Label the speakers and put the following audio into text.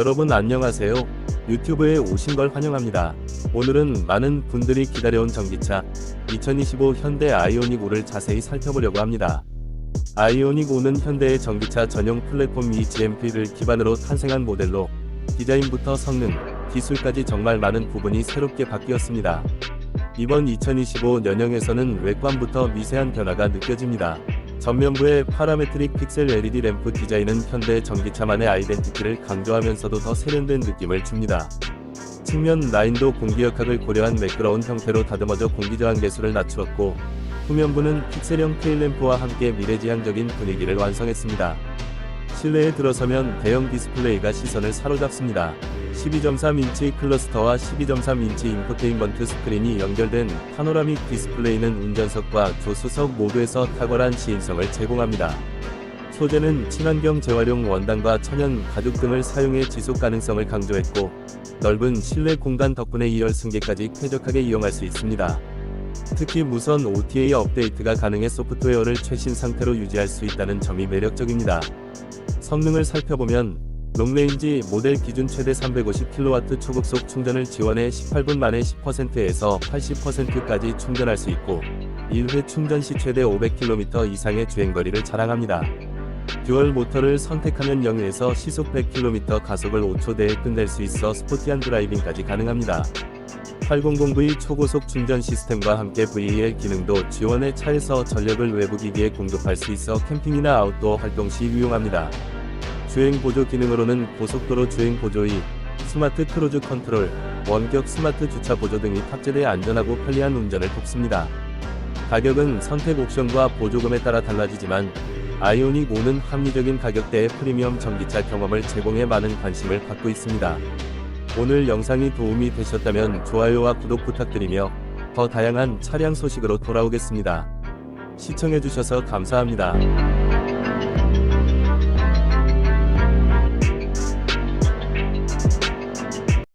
Speaker 1: 여러분 안녕하세요. 유튜브에 오신 걸 환영합니다. 오늘은 많은 분들이 기다려온 전기차 2025 현대 아이오닉 5를 자세히 살펴보려고 합니다. 아이오닉 5는 현대의 전기차 전용 플랫폼 EGMP를 기반으로 탄생한 모델로 디자인부터 성능, 기술까지 정말 많은 부분이 새롭게 바뀌었습니다. 이번 2025 년형에서는 외관부터 미세한 변화가 느껴집니다. 전면부의 파라메트릭 픽셀 LED 램프 디자인은 현대 전기차만의 아이덴티티를 강조하면서도 더 세련된 느낌을 줍니다. 측면 라인도 공기 역학을 고려한 매끄러운 형태로 다듬어져 공기 저항 계수를 낮추었고 후면부는 픽셀형 테일램프와 함께 미래지향적인 분위기를 완성했습니다. 실내에 들어서면 대형 디스플레이가 시선을 사로잡습니다. 12.3인치 클러스터와 12.3인치 인포테인먼트 스크린이 연결된 파노라믹 디스플레이는 운전석과 조수석 모두에서 탁월한 시인성을 제공합니다. 소재는 친환경 재활용 원단과 천연 가죽 등을 사용해 지속 가능성을 강조했고 넓은 실내 공간 덕분에 2열 승객까지 쾌적하게 이용할 수 있습니다. 특히 무선 OTA 업데이트가 가능해 소프트웨어를 최신 상태로 유지할 수 있다는 점이 매력적입니다. 성능을 살펴보면 롱레인지 모델 기준 최대 350kW 초급속 충전을 지원해 18분 만에 10%에서 80%까지 충전할 수 있고 1회 충전 시 최대 500km 이상의 주행거리를 자랑합니다. 듀얼 모터를 선택하면 0에서 시속 100km 가속을 5초 내에 끝낼 수 있어 스포티한 드라이빙까지 가능합니다. 800V 초고속 충전 시스템과 함께 VAL 기능도 지원해 차에서 전력을 외부 기기에 공급할 수 있어 캠핑이나 아웃도어 활동 시 유용합니다. 주행 보조 기능으로는 고속도로 주행 보조이, 스마트 크루즈 컨트롤, 원격 스마트 주차 보조 등이 탑재돼 안전하고 편리한 운전을 돕습니다. 가격은 선택 옵션과 보조금에 따라 달라지지만 아이오닉 5는 합리적인 가격대의 프리미엄 전기차 경험을 제공해 많은 관심을 받고 있습니다. 오늘 영상이 도움이 되셨다면 좋아요와 구독 부탁드리며 더 다양한 차량 소식으로 돌아오겠습니다. 시청해주셔서 감사합니다.